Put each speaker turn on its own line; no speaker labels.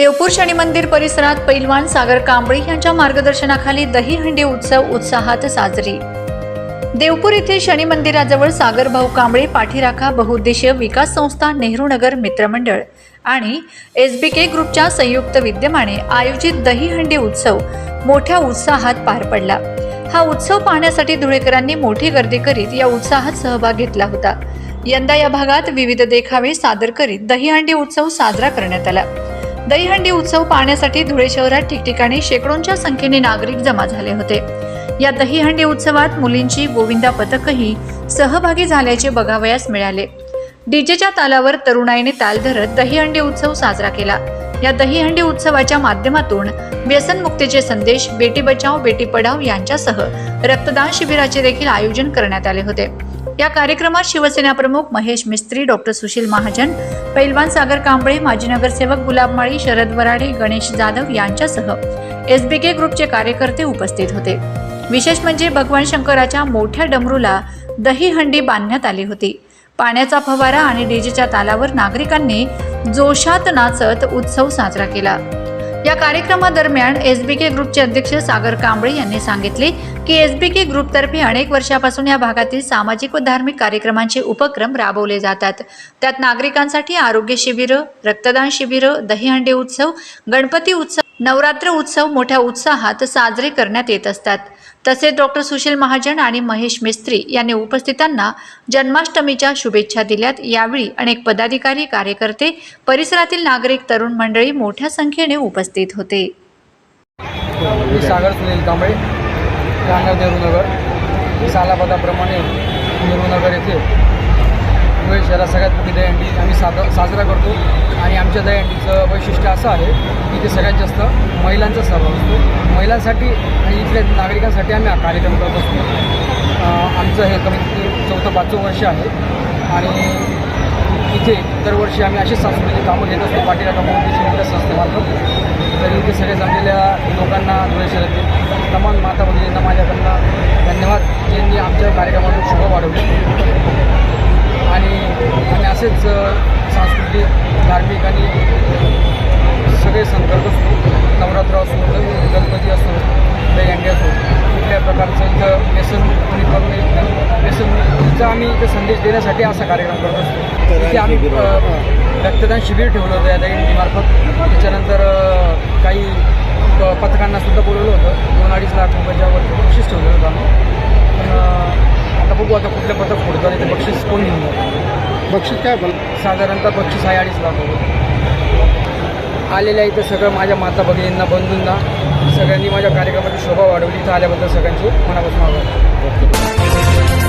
देवपूर शनी मंदिर परिसरात पैलवान सागर कांबळी यांच्या मार्गदर्शनाखाली दहीहंडी उत्सव उत्साहात साजरी. देवपूर येथे शनी मंदिराजवळ सागर भाऊ कांबळे पाठीराखा बहुउद्देशीय विकास संस्था नेहरू नगर मित्रमंडळ आणि एस बी के ग्रुपच्या संयुक्त विद्यमाने आयोजित दहीहंडी उत्सव मोठ्या उत्साहात पार पडला. हा उत्सव पाहण्यासाठी धुळेकरांनी मोठी गर्दी करीत या उत्साहात सहभाग घेतला होता. यंदा या भागात विविध देखावे सादर करीत दहीहंडी उत्सव साजरा करण्यात आला. दहीहंडी उत्सव पाहण्यासाठी धुळे शहरात ठिकठिकाणी शेकडोंच्या संख्येने नागरिक जमा झाले होते. या दहीहंडी उत्सवात मुलींची गोविंदा पथकही सहभागी झाल्याचे बघावयास मिळाले. डीजेच्या तालावर तरुणाईने ताल धरत दहीहंडी उत्सव साजरा केला. या दहीहंडी उत्सवाच्या माध्यमातून व्यसनमुक्तीचे संदेश बेटी बचाव बेटी पढाव यांच्यासह रक्तदान शिबिराचे देखील आयोजन करण्यात आले होते. या कार्यक्रमात शिवसेना प्रमुख महेश मिस्त्री डॉक्टर सुशील महाजन पैलवान सागर कांबळे माजी नगरसेवक गुलाब माळी शरद वराडे गणेश जाधव यांच्यासह एसबीके ग्रुपचे कार्यकर्ते उपस्थित होते. विशेष म्हणजे भगवान शंकराच्या मोठ्या डमरूला दहीहंडी बांधण्यात आली होती. पाण्याचा फवारा आणि डीजेच्या तालावर नागरिकांनी जोशात नाचत उत्सव साजरा केला. या कार्यक्रमादरम्यान एसबीके ग्रुपचे अध्यक्ष सागर कांबळे यांनी सांगितले की एसबीके ग्रुपतर्फे अनेक वर्षापासून या भागातील सामाजिक व धार्मिक कार्यक्रमांचे उपक्रम राबवले जातात. त्यात नागरिकांसाठी आरोग्य शिबिरं रक्तदान शिबिरं दहीहंडी उत्सव गणपती उत्सव नवरात्र उत्सव मोठ्या उत्साहात साजरे करण्यात येत असतात. तसेच डॉक्टर सुशील महाजन आणि महेश मिस्त्री यांनी उपस्थितांना जन्माष्टमीच्या शुभेच्छा दिल्यात. यावेळी अनेक पदाधिकारी कार्यकर्ते परिसरातील नागरिक तरुण मंडळी मोठ्या संख्येने उपस्थित होते.
सागर सुनील कांबळे. राहणार नेहरूनगर सालापदाप्रमाणे नेहरूनगर येथे धुळे शहरात सगळ्यात मोठी दहीहंडी आम्ही साद साजरा करतो. आणि आमच्या दहीहंडीचं वैशिष्ट्य असं आहे की ते सगळ्यात जास्त महिलांचा सहभाग असतो. महिलांसाठी आणि इथल्या नागरिकांसाठी आम्ही हा कार्यक्रम करत असतो. आमचं हे कमीत कमी चौथं पाचवं वर्ष आहे. आणि इथे दरवर्षी आम्ही अशीच सांस्कृतिक कामं घेत असतो. पाटीला फाउंडेशन विकास संस्थेमार्फत. तर इथे सगळे जमलेल्या लोकांना धुळे शहरातील तमाम माता भगिनींना माझ्याकडनं धन्यवाद ज्यांनी आमच्या कार्यक्रमातून शोभा वाढवली. आणि आम्ही असेच सांस्कृतिक धार्मिक आणि सगळे संकल्प असतो नवरात्र असो गणपती असो दहीहंडी असो कुठल्या प्रकारचं इथं व्यसन कोणी करू नये व्यसनचा आम्ही इथं संदेश देण्यासाठी असा कार्यक्रम करत असतो. तिथे आम्ही रक्तदान शिबिर ठेवलं होतं या दहीहंडीमार्फत. त्याच्यानंतर काही प- पथकांना सुद्धा बोलवलं होतं. दोन अडीच लाख रुपयाच्या वरती बक्षीस ठेवलं होतं आम्ही. पण आता बघू आता कुठलं पथक फोडतं आणि ते बक्षीस कोण घेऊन जातं?
बक्षीस काय बोल
साधारणतः बक्षीस आहे अडीच लाख रुपये. आलेल्या इथं सगळं माझ्या माता भगिनींना बंधूंना सगळ्यांनी माझ्या कार्यक्रमाची शोभा वाढवली. इथं आल्याबद्दल सगळ्यांचे मनापासून आभार.